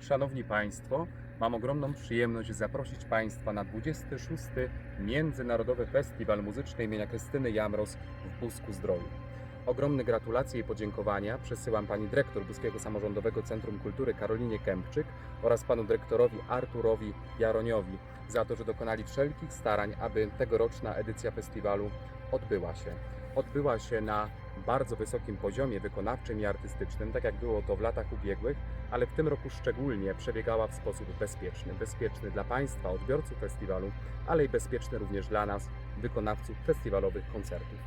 Szanowni Państwo, mam ogromną przyjemność zaprosić Państwa na 26. Międzynarodowy Festiwal Muzyczny imienia Krystyny Jamros w Busku Zdroju. Ogromne gratulacje i podziękowania przesyłam Pani Dyrektor Buskiego Samorządowego Centrum Kultury Karolinie Kępczyk oraz Panu Dyrektorowi Arturowi Jaroniowi za to, że dokonali wszelkich starań, aby tegoroczna edycja festiwalu odbyła się. Odbyła się na bardzo wysokim poziomie wykonawczym i artystycznym, tak jak było to w latach ubiegłych, ale w tym roku szczególnie przebiegała w sposób bezpieczny. Bezpieczny dla Państwa, odbiorców festiwalu, ale i bezpieczny również dla nas, wykonawców festiwalowych koncertów.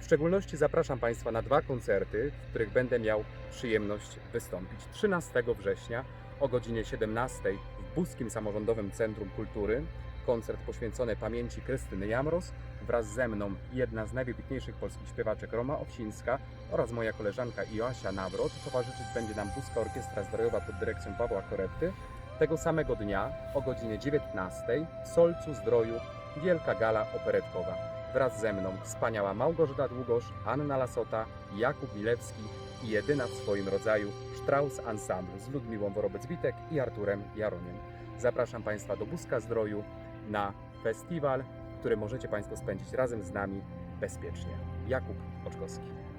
W szczególności zapraszam Państwa na dwa koncerty, w których będę miał przyjemność wystąpić. 13 września o godzinie 17 w Buskim Samorządowym Centrum Kultury koncert poświęcony pamięci Krystyny Jamros. Wraz ze mną jedna z najwybitniejszych polskich śpiewaczek Roma Owsińska oraz moja koleżanka Joasia Nawrot. Towarzyszyć będzie nam Buska Orkiestra Zdrojowa pod dyrekcją Pawła Koretty. Tego samego dnia o godzinie 19 w Solcu Zdroju wielka gala operetkowa. Wraz ze mną wspaniała Małgorzata Długosz, Anna Lasota, Jakub Milewski i jedyna w swoim rodzaju Strauss Ensemble z Ludmiłą Worobec-Witek i Arturem Jaroniem. Zapraszam Państwa do Buska Zdroju na festiwal, który możecie Państwo spędzić razem z nami bezpiecznie. Jakub Oczkowski.